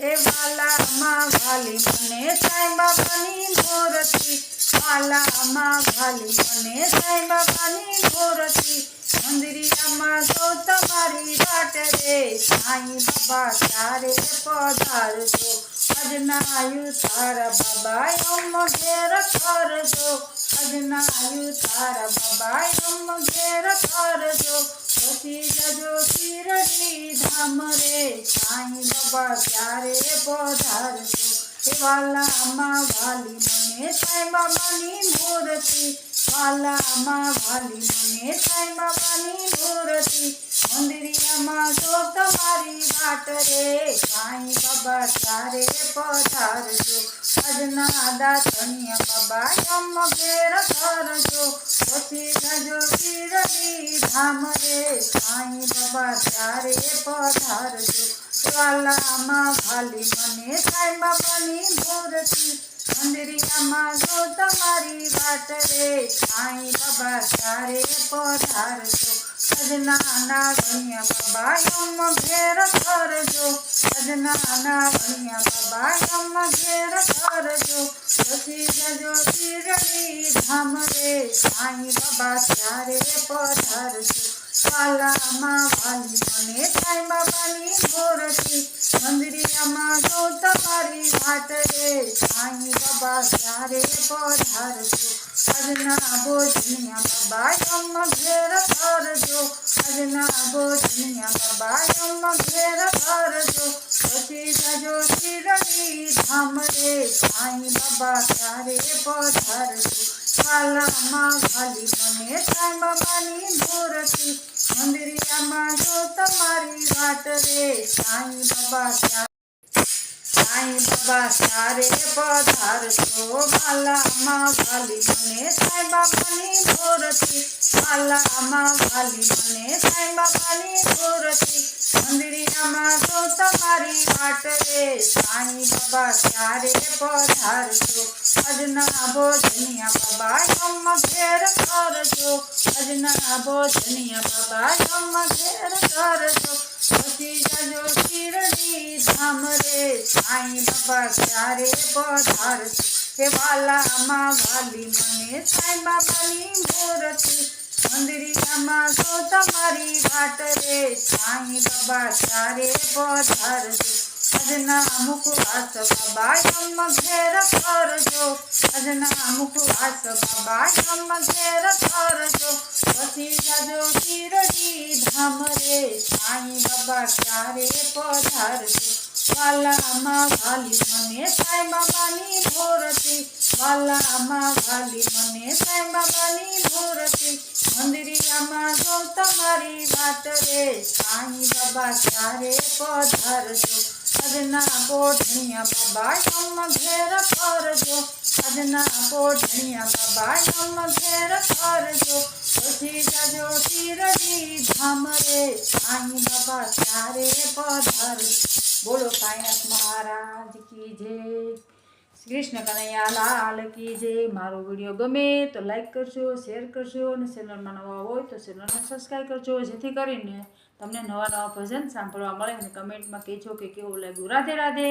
એ વાલામાં વાલી મને સાંઈ બાબાની મૂર્તિ વાલામાં વાલી મને સાંઈ બાબાની મૂર્તિ મંદિરિયામાં જો તમારી વાટ રે. સાંઈ બાબા તારે પધારજો. અજનાયુ તારા બાબા અમ ઘેર કરજો અજનાયુ તારા બાબા અમ ઘેર કરજો પછી જજો શિરડી ધામ રે, સાંઈ બાબા ત્યારે પધારજો એ વાલામાં વાલી મને સાંઈ બાબાની મૂર્તિ વાલામાં વાલી મને સાંઈ બાબાની મૂર્તિ મંદિરિયામાં તો તમારી વાટ રે, સાંઈ બાબા ત્યારે પધારજો આજના દાતણિયા બાબા અમ ઘેર કરજો પછી જજો શિરડી ધામ રે સાંઈ બાબા તારે પધારજો. વાલામાં ભાલી મને સાંઈ બાબાની મૂર્તિ. મંદિરિયામાં જો તમારી વાત રે, સાંઈ બાબા તારે પધારજો. સજનાના વણિયા બાબા યમ ઘેર કરજો સજનાના વણિયા બાબા યમ ઘેર કરજો પછી જજો શિરડી ધામ રે સાંઈ બાબા ત્યારે પધારજો વાલામાં વાલી મને સાંઈ બાબાની મૂર્તિ મંદિરિયામાં જો તમારી વાટ રે સાંઈ બાબા ત્યારે પધારજો આજના ભોજનિયા બાબા અમ ઘેર કરજો આજના ભોજનિયા બાબા અમ ઘેર કરજો પછી જજો શિરડી ધામ રે સાંઈ બાબા ત્યારે પધારજો વાલામાં વાલી મને સાંઈ બાબાની મૂર્તિ મંદિરિયામાં જો તમારી વાટ રે સાંઈ બાબા ત્યારે સાંઈ બાબા ત્યારે પધારજો માલામાં વાલી મને સાંઈ બાબાની મૂર્તિ માલામાં વાલી મને સાંઈ બાબાની મૂર્તિ મંદિરિયામાં તો તમારી વાટ રે સાંઈ બાબા ત્યારે પધારજો અજના ભોજનિયા બાબા અમ ઘેર કરજો અજના ભોજનિયા બાબા અમ ઘેર કરજો પછી જજો શિરડી ધામ રે સાંઈ બાબા ક્યારે પધારજો હે વાલામાં વાલી મને સાંઈ બાબાની મૂર્તિ મંદિરિયામાં તો તમારી વાટ રે સાંઈ બાબા ક્યારે પધારજો અજના મુખવાસ બાબા અમ ઘેર કરજો અજના મુખવાસ બાબા અમ ઘેર કરજો પછી જાજો શિરડી ધામ રે સાંઈ બાબા ક્યારે પધારજો વાલામાં વાલી મને સાંઈ બાબાની મૂર્તિ વાલામાં વાલી મને સાંઈ બાબાની મૂર્તિ મંદિરિયામાં જો તમારી વાટ રે સાંઈ બાબા ક્યારે પધારજો અજના પોઢણિયા બાબા અમ ઘેર કરજો. અજના પોઢણિયા બાબા અમ ઘેર કરજો. પછી જજો શિરડી ધામ રે સાંઈ બાબા ચારે પધારજો બોલો સાંઈનાથ મહારાજ કી જય. કૃષ્ણ કનૈયા લાલ કી જે મારો વીડિયો ગમે તો લાઈક કરજો શેર કરજો અને ચેનલમાં નવા હોય તો ચેનલને સબસ્ક્રાઈબ કરજો, જેથી કરીને તમને નવા નવા ભજન સાંભળવા મળે અને કમેન્ટમાં કહેજો કે કેવું લાગ્યું. રાધે રાધે.